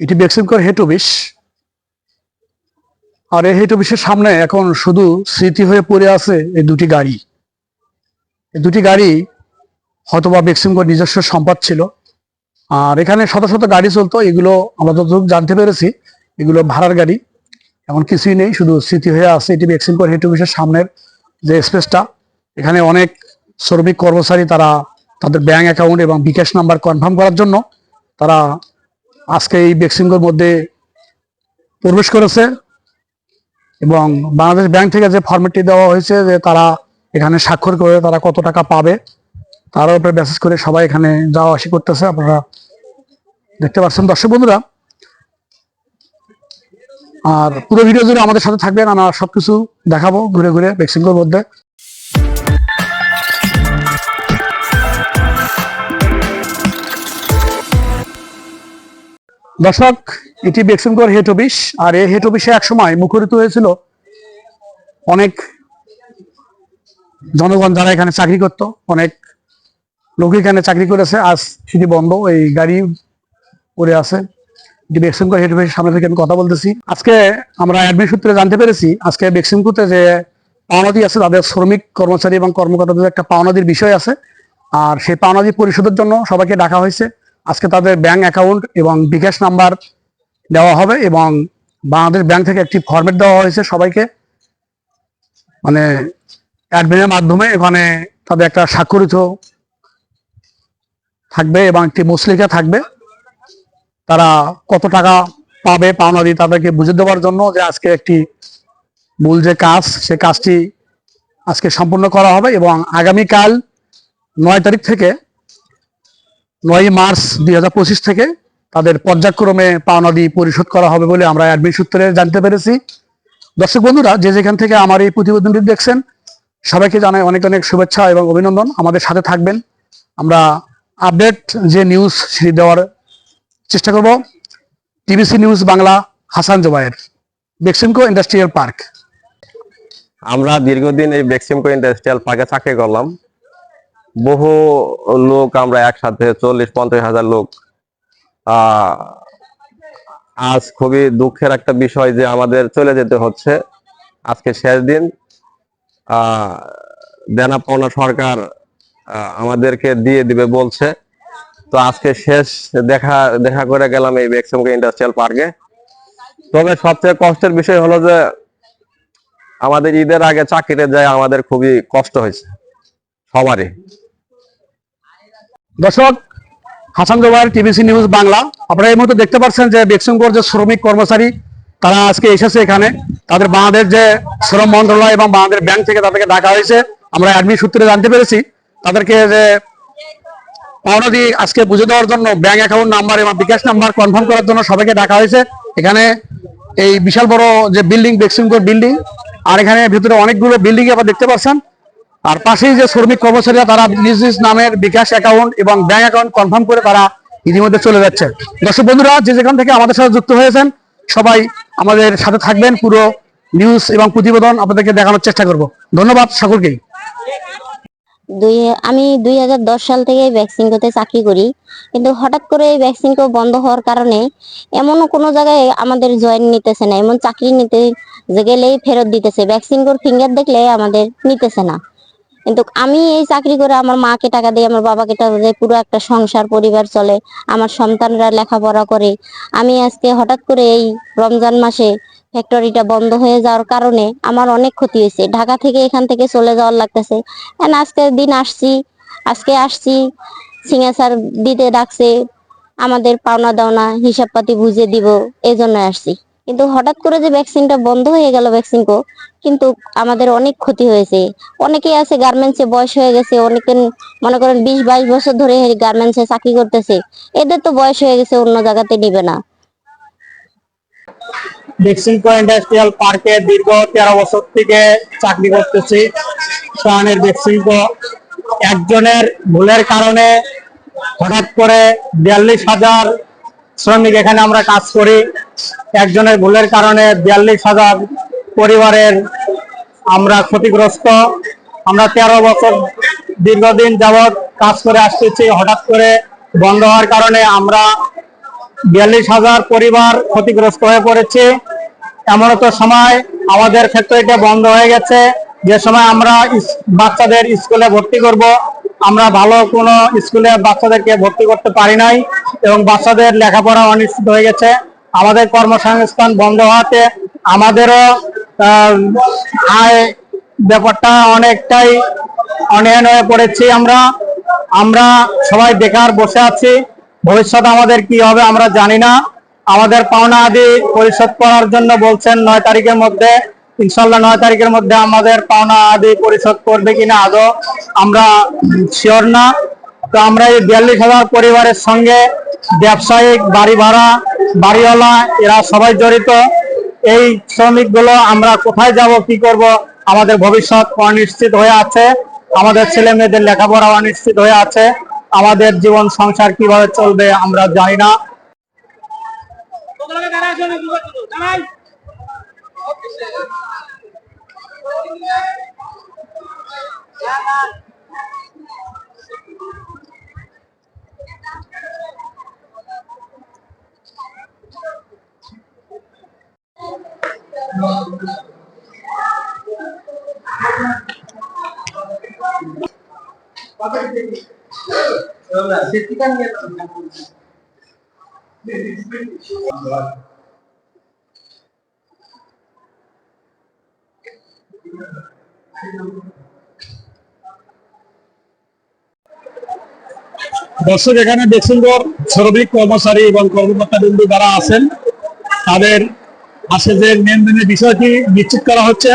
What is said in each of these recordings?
এটি বেক্সিমকর head office. আর এই head অফিসের সামনে এখন শুধু স্মৃতি হয়ে পড়ে আছে এই দুটি গাড়ি। এই দুটি গাড়ি হয়তোবা বেক্সিমকর নিজস্ব সম্পদ ছিল। আর এখানে শত শত গাড়ি চলতো, এগুলো আমরা যতটুকু জানতে পেরেছি, এগুলো ভাড়ার গাড়ি। এমন কিছুই নেই, শুধু স্মৃতি হয়ে আছে এটি বেক্সিমকর হেড অফিসের সামনের যে স্পেসটা। এখানে অনেক শ্রমিক কর্মচারী তারা তাদের ব্যাংক অ্যাকাউন্ট এবং বিকাশ নাম্বার কনফার্ম করার জন্য তারা আজকে এই বেক্সিমকোর মধ্যে প্রবেশ করেছে এবং বাংলাদেশ ব্যাংক থেকে যে ফর্মেটটি দেওয়া হয়েছে যে তারা এখানে স্বাক্ষর করে তারা কত টাকা পাবে, তার উপরে মেসেজ করে সবাই এখানে যাওয়া আসি করতেছে, আপনারা দেখতে পাচ্ছেন। দর্শক বন্ধুরা, আর পুরো ভিডিও জুড়ে আমাদের সাথে থাকবেন, আমরা সবকিছু দেখাবো ঘুরে ঘুরে বেক্সিমকোর মধ্যে। দর্শক, এটি বেক্সিমকর হেড অফিস, আর এই হেড অফিসে একসময় মুখরিত হয়েছিল অনেক জনগণ যারা এখানে চাকরি করত, অনেক লোক এখানে চাকরি করেছে। আজ সেটি বন্ধ, এই গাড়ি পড়ে আছে। এটি বেক্সিমকর হেড অফিসের সামনে থেকে আমি কথা বলতেছি। আজকে আমরা অ্যাডমিন সূত্রে জানতে পেরেছি, আজকে বেক্সিমকুতে যে পাওনাদি আছে, তাদের শ্রমিক, কর্মচারী এবং কর্মকর্তাদের একটা পাওনাদির বিষয় আছে। আর সেই পাওনাদি পরিশোধের জন্য সবাইকে ডাকা হয়েছে। আজকে তাদের ব্যাংক অ্যাকাউন্ট এবং বিকাশ নাম্বার দেওয়া হবে এবং বাংলাদেশ ব্যাংক থেকে একটি ফরম্যাট দেওয়া হয়েছে সবাইকে। মানে অ্যাডমিনের মাধ্যমে এখানে তাদের একটা স্বাক্ষরিত থাকবে এবং একটি মুসলিকা থাকবে। তারা কত টাকা পাবে পাওনা দিয়ে তাদেরকে বুঝে দেওয়ার জন্য যে আজকে একটি মূল যে কাজ, সে কাজটি আজকে সম্পূর্ণ করা হবে এবং আগামীকাল নয় তারিখ থেকে নয় মার্চ দুই হাজার পঁচিশ থেকে তাদের পর্যায়ক্রমে পাওনাদি পরিশোধ করা হবে বলে আমরা অ্যাডমিন সূত্রে জানতে পেরেছি। দর্শক বন্ধুরা, যে যেখান থেকে আমার এই প্রতিবেদনটি দেখছেন, সবাইকে জানাই অনেক অনেক শুভেচ্ছা এবং অভিনন্দন। আমাদের সাথে থাকবেন। আমরা আপডেট যে নিউজ সেটি দেওয়ার চেষ্টা করব। TBC news Bangla, Hasan Jobayer Beximco industrial park আমরা দীর্ঘদিন এই বেক্সিমকো ইন্ডাস্ট্রিয়াল পার্কে চাকরি করলাম। বহু লোক আমরা একসাথে চল্লিশ, পঞ্চাশ হাজার লোক। আজ খুবই দুঃখের একটা বিষয় যে আমাদের চলে যেতে হচ্ছে। আজকে শেষ দিন। দেনা পাওনা সরকার আমাদেরকে দিয়ে দিবে বলছে। তো আজকে শেষ দেখা দেখা করে গেলাম এই বেক্সিমকো ইন্ডাস্ট্রিয়াল পার্কে তবে সবচেয়ে কষ্টের বিষয় হলো যে আমাদের ঈদের আগে চাকরিতে যায় আমাদের খুবই কষ্ট হয়েছে। সবারই। দর্শক, হাসান জোবায়ের টিভিসি নিউজ বাংলা। আপনারা এই মুহূর্তে দেখতে পাচ্ছেন যে বেক্সিমকোর যে শ্রমিক কর্মচারী, তারা আজকে এসেছে এখানে। তাদের বাংলাদেশ যে শ্রম মন্ত্রণালয় এবং বাংলাদেশ ব্যাংক থেকে তাদেরকে ডাকা হয়েছে। আমরা অ্যাডমিন সূত্রে জানতে পেরেছি। তাদেরকে যে পাওনা দিয়ে আজকে বুঝে দেওয়ার জন্য ব্যাংক অ্যাকাউন্ট নাম্বার এবং বিকাশ নাম্বার কনফার্ম করার জন্য সবাইকে ডাকা হয়েছে। এখানে এই বিশাল বড় যে বিল্ডিং বেক্সিমকোর বিল্ডিং আর এখানে ভিতরে অনেকগুলো বিল্ডিং আবার দেখতে পাচ্ছেন। আর পাশেই যে শ্রমিক কর্মচারীরা তারা নিজ নিজ নামের বিকাশ অ্যাকাউন্ট এবং ব্যাংক অ্যাকাউন্ট কনফার্ম করে তারা ইতিমধ্যে চলে যাচ্ছে। দর্শক বন্ধুরা, যে যেখান থেকে আমাদের সাথে যুক্ত হয়েছেন, সবাই আমাদের সাথে থাকবেন পুরো নিউজ এবং প্রতিবেদন আপনাদেরকে দেখানোর চেষ্টা করব। ধন্যবাদ সকলকেই। দুই, আমি দুই হাজার দশ সাল থেকে ভ্যাকসিনকোতে চাকরি করি, কিন্তু হঠাৎ করে এই ভ্যাকসিনকো বন্ধ হওয়ার কারণে এমনও কোনো জায়গায় আমাদের জয়েন নিতেছে না, এমন চাকরি নিতে গেলেই ফেরত দিতেছে। ভ্যাকসিনকোর ফিঙ্গার দেখলে আমাদের নিতেছে না। কিন্তু আমি এই চাকরি করে আমার মাকে টাকা দিই আমার বাবাকে টাকা দিই পুরো একটা সংসার, পরিবার চলে, আমার সন্তানরা লেখাপড়া করে। আমি আজকে হঠাৎ করে এই রমজান মাসে ফ্যাক্টরিটা বন্ধ হয়ে যাওয়ার কারণে আমার অনেক ক্ষতি হয়েছে। ঢাকা থেকে এখান থেকে চলে যাওয়ার লাগতেছে। আজকের দিন আসছি, আজকে আসছি সিঙ্গাসার দিতে ডাকছে, আমাদের পাওনা দাওনা হিসাব পাতি বুঝে দিব এই জন্য আসছি। কিন্তু হঠাৎ করে যে ভ্যাকসিনটা বন্ধ হয়ে গেল ভ্যাকসিনকো কিন্তু আমাদের অনেক ক্ষতি হয়েছে। অনেকেই আছে গার্মেন্টসে বয়স হয়ে গেছে, অনেকে মনে করেন বিশ বাইশ বছর ধরে গার্মেন্টসে চাকরি করতেছে। এদের তো বয়স হয়ে গেছে, অন্য জায়গাতে নিবে না। বেক্সিমকো ইন্ডাস্ট্রিয়াল পার্কে দীর্ঘ তেরো বছর থেকে চাকরি করতেছি। শাহানের বেক্সিমকো একজনের ভুলের কারণে হঠাৎ করে বিয়াল্লিশ হাজার শ্রমিক এখানে আমরা কাজ করি। একজনের ভুলের কারণে বিয়াল্লিশ হাজার পরিবারের আমরা ক্ষতিগ্রস্ত। আমরা তেরো বছর দীর্ঘদিন যাবৎ কাজ করে আসতেছি, হঠাৎ করে বন্ধ হওয়ার কারণে আমরা বিয়াল্লিশ হাজার পরিবার ক্ষতিগ্রস্ত হয়ে পড়েছে। এমন তো সময় আমাদের ফ্যাক্টরিটা বন্ধ হয়ে গেছে। যে সময় আমরা বাচ্চাদের স্কুলে ভর্তি করব, আমরা ভালো কোনো স্কুলে বাচ্চাদেরকে ভর্তি করতে পারি নাই এবং বাচ্চাদের লেখাপড়া অনিশ্চিত হয়ে গেছে। আমাদের কর্মসংস্থান বন্ধ হওয়াতে আমাদেরও আয় ব্যাপারটা অনেকটাই অনিয়ন হয়ে পড়েছি আমরা। আমরা সবাই বেকার বসে আছি। ভবিষ্যৎ আমাদের কি হবে আমরা জানি না। আমাদের পাওনা আদি পরিশোধ করার জন্য বলছেন নয় তারিখের মধ্যে ইনশাল্লাহ নয় তারিখের মধ্যে আমাদের পাওনা আদি পরিশোধ করবে কিনা আদৌ আমরা শিওর না। তো আমরা এই বিয়াল্লিশ হাজার পরিবারের সঙ্গে ব্যবসায়িক বাড়ি ভাড়া বাড়িওয়ালা, এরা সবাই জড়িত। এই শ্রমিকগুলো আমরা কোথায় যাব, কি করব, আমাদের ভবিষ্যৎ অনিশ্চিত হয়ে আছে। আমাদের ছেলে মেয়েদের লেখাপড়া অনিশ্চিত হয়ে আছে। আমাদের জীবন সংসার কীভাবে চলবে আমরা জানি না। দর্শক, এখানে বেসুন্দর শ্রমিক কর্মচারী এবং কর্মকর্তা বিন্দু যারা আছেন, তাদের আসে যে লেনদেনের বিষয়টি নিশ্চিত করা হচ্ছে,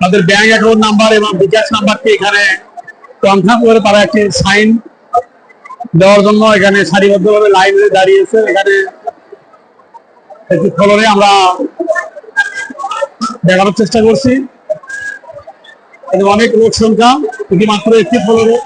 তাদের ব্যাংক অ্যাকাউন্ট নাম্বার এবং বিকাশ নাম্বারটি এখানে কনফার্ম করে তারা একটি সাইন দেওয়ার জন্য এখানে সারিবদ্ধভাবে লাইনে দাঁড়িয়েছে এখানে একটি ফলনে আমরা দেখানোর চেষ্টা করছি। অনেক লোক সংখ্যা, এটি মাত্র একটি ফলনে